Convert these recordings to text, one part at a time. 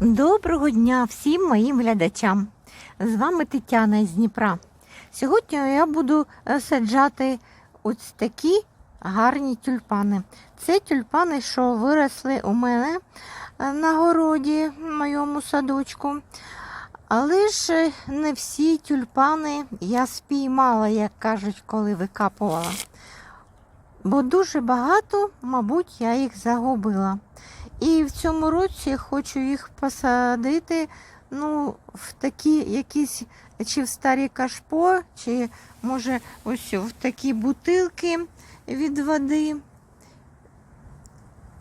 Доброго дня всім моїм глядачам. З вами Тетяна із Дніпра. Сьогодні я буду е, саджати ось такі гарні тюльпани. Це тюльпани, що виросли у мене е, на городі, в моєму садочку. Але ж е, не всі тюльпани я спіймала, як кажуть, коли викапувала. Бо дуже багато, мабуть, я їх загубила. І в цьому році хочу їх посадити ну, в такі якісь, чи в старі кашпо, чи може ось в такі бутилки від води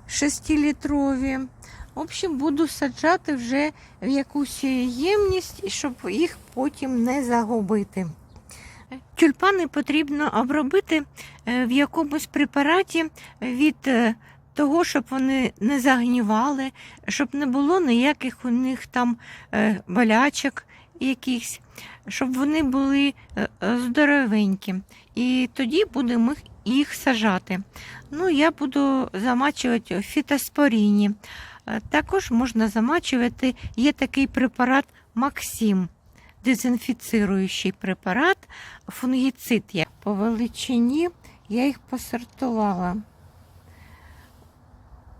шестилітрові. В общем, буду саджати вже в якусь ємність, щоб їх потім не загубити. Тюльпани потрібно обробити е, в якомусь препараті від е, того, щоб вони не загнівали, щоб не було ніяких у них там е, болячок якихось, щоб вони були е, е, здоровенькі. І тоді будемо їх- сажати. Ну, я буду замачувати фітоспоріні. Також можна замачувати, є такий препарат Максим, дезінфіцируючий препарат, фунгіцид. По величині я їх посортувала.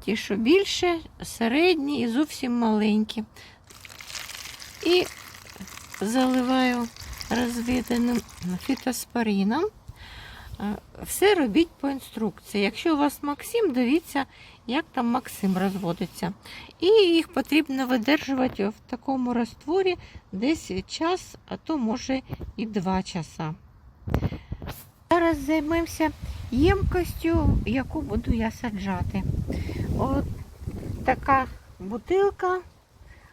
Ті, що більше, середні і зовсім маленькі. І заливаю розведеним фітоспорином. Е, Все робіть по інструкції. Якщо у вас Максим, дивіться, як там Максим розводиться. І їх потрібно видержувати в такому растворі десь час, а то може і два часа. Зараз займемося ємкостю, яку буду я саджати. От така бутилка,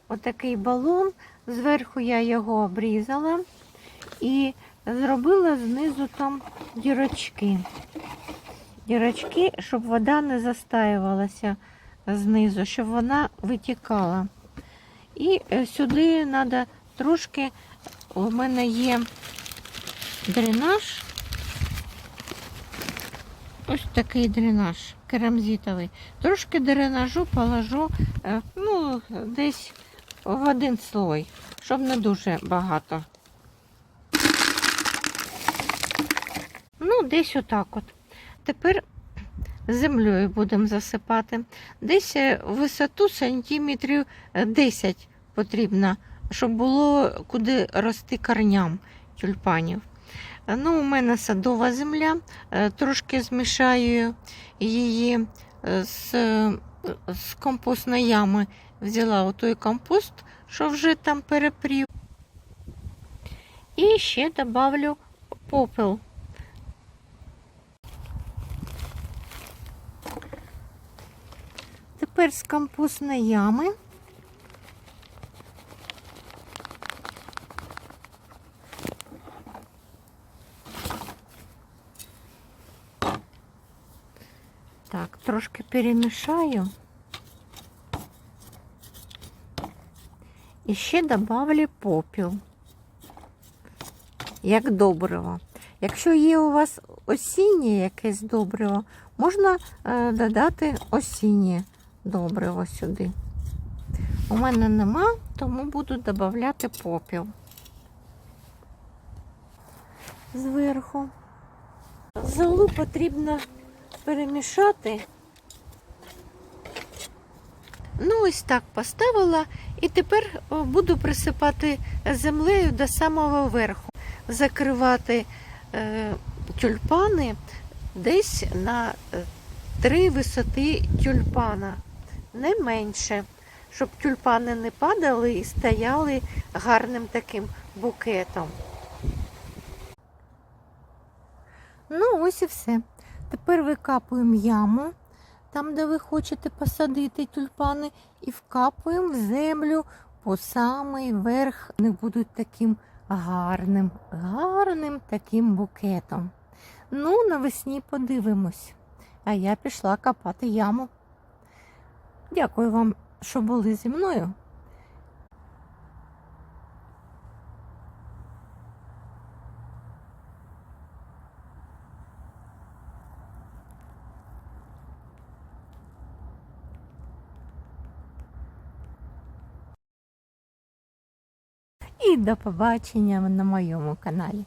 отакий балон. Зверху я його обрізала і зробила знизу там дірочки. Дірочки, щоб вода не застаювалася знизу, щоб вона витікала. І е, сюди треба трошки, у мене є дренаж. Ось такий дренаж керамзитовий. Трошки дренажу положу е, ну, десь в один слой, щоб не дуже багато. Ну, десь отак от. Тепер землею будемо засипати. Десь е, висоту сантиметрів е, 10 потрібно, щоб було куди рости корням тюльпанів. Ну, у мене садова земля, е, трошки змішаю її е, з, з компостної ями. Взяла отой компост, що вже там перепрів. І ще добавлю попел. Тепер з компостної ями Так, трошки перемішаю. І ще добавлю попіл, як добриво. Якщо є у вас осіннє якесь добриво, можна е, додати осіннє добриво сюди. У мене нема, тому буду додавати попіл зверху. Золу потрібно перемішати. Ну, ось так поставила. І тепер буду присипати землею до самого верху. Закривати е, тюльпани десь на е, три висоти тюльпана, не менше, щоб тюльпани не падали і стояли гарним таким букетом. Ну, ось і все. Тепер викапуємо яму, там, де ви хочете посадити тюльпани, і вкапуємо в землю по самий верх. Вони будуть таким гарним, гарним таким букетом. Ну, навесні подивимось. А я пішла копати яму. Дякую вам, що були зі мною. І до побачення на моєму каналі.